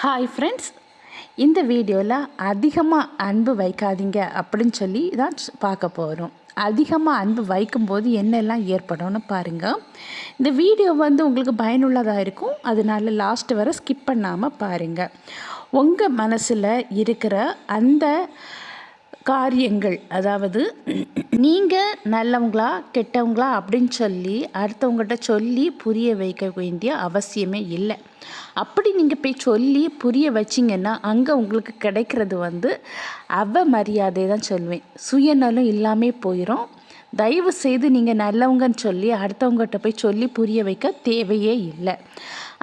Hi friends இந்த வீடியோவில் அதிகமாக அன்பு வைக்காதீங்க அப்படின்னு சொல்லி தான் பார்க்க போகிறோம் அதிகமாக அன்பு வைக்கும்போது என்னெல்லாம் ஏற்படும்னு பாருங்கள் இந்த வீடியோ வந்து உங்களுக்கு பயனுள்ளதாக இருக்கும். அதனால லாஸ்ட் வரை ஸ்கிப் பண்ணாமல் பாருங்கள் உங்கள் மனசில் இருக்கிற அந்த காரியங்கள். அதாவது நீங்கள் நல்லவங்களா கெட்டவங்களா அப்படின்னு சொல்லி அடுத்தவங்கள்ட்ட சொல்லி புரிய வைக்க வேண்டிய அவசியமே இல்லை. அப்படி நீங்கள் போய் சொல்லி புரிய வச்சிங்கன்னா அங்கே உங்களுக்கு கிடைக்கிறது வந்து அவ மரியாதை தான் சொல்லுவேன். சுயநலம் இல்லாமல் போயிடும் தயவு செய்து நீங்கள் நல்லவங்கன்னு சொல்லி அடுத்தவங்ககிட்ட போய் சொல்லி புரிய வைக்க தேவையே இல்லை.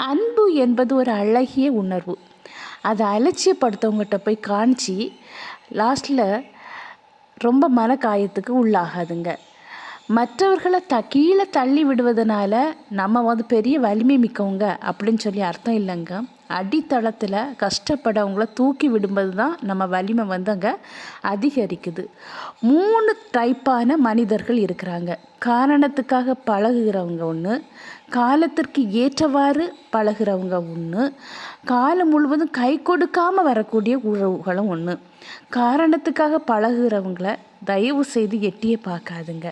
அன்பு என்பது ஒரு அழகிய உணர்வு. அதை அலட்சியப்படுத்தவங்ககிட்ட போய் காணிச்சு லாஸ்ட்டில் ரொம்ப மனக்காயத்துக்கு உள்ளாகாதுங்க. மற்றவர்களை த கீழே தள்ளி விடுவதனால நம்ம வந்து பெரிய வலிமை மிக்கவங்க அப்படின்னு சொல்லி அர்த்தம் இல்லைங்க. அடித்தளத்தில் கஷ்டப்படவங்கள தூக்கி விடும்போது தான் நம்ம வலிமை வந்து அங்கே அதிகரிக்குது. மூணு டைப்பான மனிதர்கள் இருக்கிறாங்க. காரணத்துக்காக பழகுகிறவங்க ஒன்று காலத்திற்கு ஏற்றவாறு பழகிறவங்க ஒன்று காலம் முழுவதும் கை கொடுக்காமல் வரக்கூடிய உறவுகளும் ஒன்று காரணத்துக்காக பழகுறவங்கள தயவு செய்து எட்டியே பார்க்காதுங்க.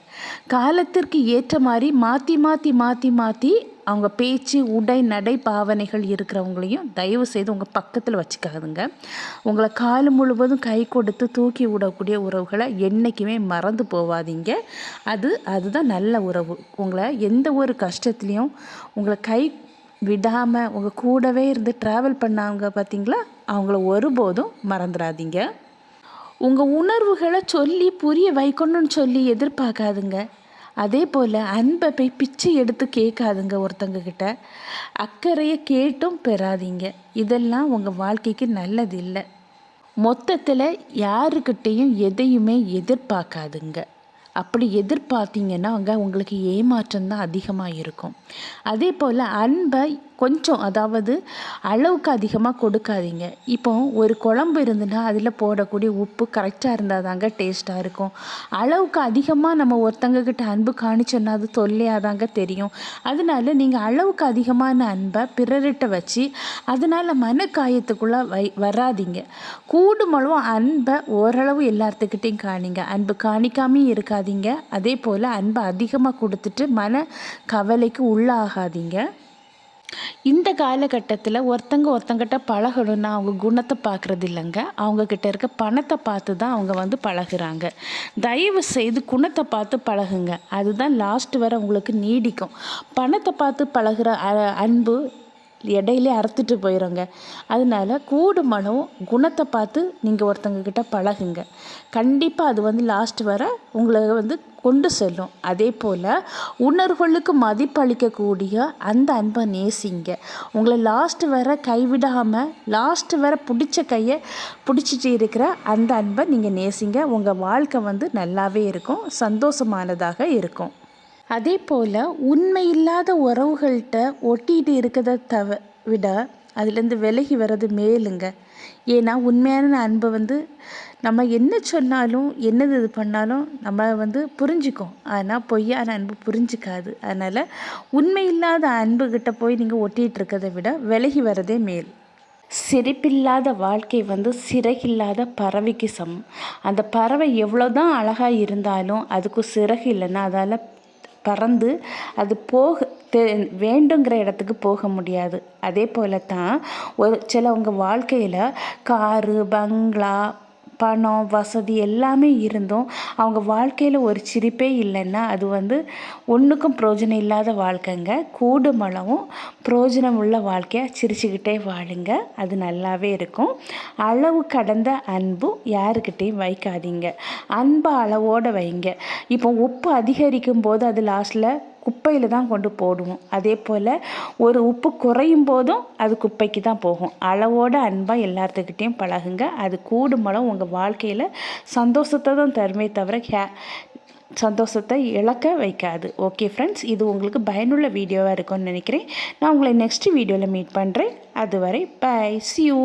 காலத்திற்கு ஏற்ற மாதிரி மாற்றி மாற்றி மாற்றி மாற்றி அவங்க பேச்சு உடை நடை பாவனைகள் இருக்கிறவங்களையும் தயவு செய்து உங்கள் பக்கத்தில் வச்சுக்காதுங்க. உங்களை கால் முழுவதும் கை கொடுத்து தூக்கி விடக்கூடிய உறவுகளை என்றைக்குமே மறந்து போவாதீங்க. அது அதுதான் நல்ல உறவு. உங்களை எந்த ஒரு கஷ்டத்துலேயும் உங்களை கை விடாமல் உங்கள் கூடவே இருந்து ட்ராவல் பண்ணாங்க பார்த்தீங்களா அவங்கள ஒருபோதும் மறந்துடாதீங்க. உங்கள் உணர்வுகளை சொல்லி புரிய வைக்கணும்னு சொல்லி எதிர்பார்க்காதுங்க. அதே போல் அன்பை போய் பிச்சை எடுத்து கேட்காதுங்க ஒருத்தங்க கிட்ட. அக்கறையை கேட்டும் பெறாதீங்க. இதெல்லாம் உங்கள் வாழ்க்கைக்கு நல்லது இல்லை மொத்தத்தில் யாருக்கிட்டேயும் எதையுமே எதிர்பார்க்காதுங்க. அப்படி எதிர்பார்த்தீங்கன்னா அங்கே உங்களுக்கு ஏமாற்றம் தான் அதிகமாக இருக்கும். அதே போல் அன்பை கொஞ்சம் அதாவது அளவுக்கு அதிகமாக கொடுக்காதீங்க. இப்போ ஒரு குழம்பு இருந்துன்னா அதில் போடக்கூடிய உப்பு கரெக்டாக இருந்தால் தாங்க டேஸ்ட்டாக இருக்கும். அளவுக்கு அதிகமாக நம்ம ஒருத்தங்கக்கிட்ட அன்பு காணிச்சோன்னா அது தொல்லையாக தாங்க தெரியும். அதனால நீங்கள் அளவுக்கு அதிகமான அன்பை பிறர்கிட்ட வச்சு அதனால் மனக்காயத்துக்குள்ளே வை வராதிங்க. கூடுமளவு அன்பை ஓரளவு எல்லாத்துக்கிட்டையும் காணிங்க. அன்பு காணிக்காமையும் இருக்காதீங்க. அதே போல் அன்பை அதிகமாக கொடுத்துட்டு மன கவலைக்கு உள்ளாகாதீங்க. இந்த காலகட்டத்தில் ஒருத்தங்க ஒருத்தங்கிட்ட பழகணுன்னா அவங்க குணத்தை பார்க்குறது இல்லைங்க அவங்கக்கிட்ட இருக்க பணத்தை பார்த்து தான் அவங்க வந்து பழகுறாங்க. தயவு செய்து குணத்தை பார்த்து பழகுங்க. அதுதான் லாஸ்ட் வரை உங்களுக்கு நீடிக்கும். பணத்தை பார்த்து பழகுற அன்பு இடையிலே அறுத்துட்டு போயிடுங்க அதனால மனம் குணத்தை பார்த்து நீங்கள் ஒருத்தங்கக்கிட்ட பழகுங்க. கண்டிப்பாக அது வந்து லாஸ்ட் வர உங்களை வந்து கொண்டு செல்லும். அதே போல் உணர்வுகளுக்கு மதிப்பளிக்கக்கூடிய அந்த அன்பை நேசிங்க. உங்களை லாஸ்ட் வர கைவிடாமல் லாஸ்ட் வர பிடிச்ச கையை பிடிச்சிட்டு இருக்கிற அந்த அன்பை நீங்கள் நேசிங்க. உங்கள் வாழ்க்கை வந்து நல்லாவே இருக்கும் சந்தோஷமானதாக இருக்கும். அதே போல் உண்மை இல்லாத உறவுகள்கிட்ட ஒட்டிகிட்டு இருக்கிறத தவ விட அதுலேருந்து விலகி வர்றது மேலுங்க. ஏன்னா உண்மையான அன்பை வந்து நம்ம என்ன சொன்னாலும் என்னது இது பண்ணாலும் நம்ம வந்து புரிஞ்சுக்கும். ஆனால் பொய்யான அன்பு புரிஞ்சிக்காது. அதனால் உண்மை இல்லாத அன்புக்கிட்ட போய் நீங்கள் ஒட்டிகிட்டு இருக்கிறத விட விலகி வர்றதே மேல். சிரிப்பில்லாத வாழ்க்கை வந்து சிறகில்லாத பறவைக்கு சமம். அந்த பறவை எவ்வளோ தான் அழகாக இருந்தாலும் அதுக்கு சிறகு இல்லைன்னா அதால் பறந்து அது போக தே வேண்டுங்கிற இடத்துக்கு போக முடியாது. அதே போல தான் ஒரு சிலவங்க வாழ்க்கையில் காரு பங்களா பணம் வசதி எல்லாமே இருந்தும் அவங்க வாழ்க்கையில் ஒரு சிரிப்பே இல்லைன்னா அது வந்து ஒன்றுக்கும் பிரயோஜனம் இல்லாத வாழ்க்கைங்க. கூடுமளவும் பிரயோஜனம் உள்ள வாழ்க்கையாக சிரிச்சுக்கிட்டே வாழுங்க. அது நல்லாவே இருக்கும். அளவு கடந்த அன்பு யாருக்கிட்டேயும் வைக்காதீங்க. அன்பை அளவோடு வைங்க. இப்போ உப்பு அதிகரிக்கும் போது அது லாஸ்ட்டில் குப்பையில் தான் கொண்டு போடுவோம். அதே போல் ஒரு உப்பு குறையும் போதும் அது குப்பைக்கு தான் போகும். அளவோட அன்பாக எல்லாத்துக்கிட்டேயும் பழகுங்க. அது கூடுமளவு உங்கள் வாழ்க்கையில் சந்தோஷத்தை தான் தருமே தவிர ஹே சந்தோஷத்தை இழக்க வைக்காது. ஓகே ஃப்ரெண்ட்ஸ் இது உங்களுக்கு பயனுள்ள வீடியோவாக இருக்கும்னு நினைக்கிறேன். நான் உங்களை நெக்ஸ்ட் வீடியோவில் மீட் பண்ணுறேன் அதுவரை பை சி யூ